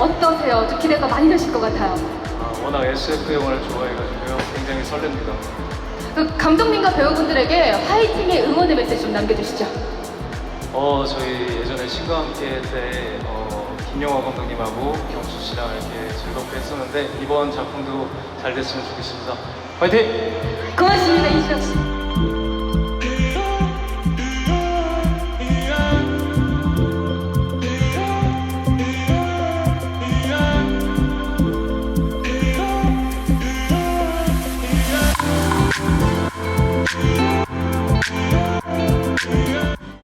어떠세요? 좀 기대가 많이 되실 것 같아요. 아, 워낙 SF 영화를 좋아해가지고요. 굉장히 설렙니다. 그 감독님과 배우분들에게 화이팅의 응원의 메시지 좀 남겨주시죠. 어, 저희 예전에 신과 함께 때 어, 김영화 감독님하고 경수 씨랑 이렇게 즐겁게 했었는데 이번 작품도 잘 됐으면 좋겠습니다. 화이팅! 고맙습니다, 이시영 씨.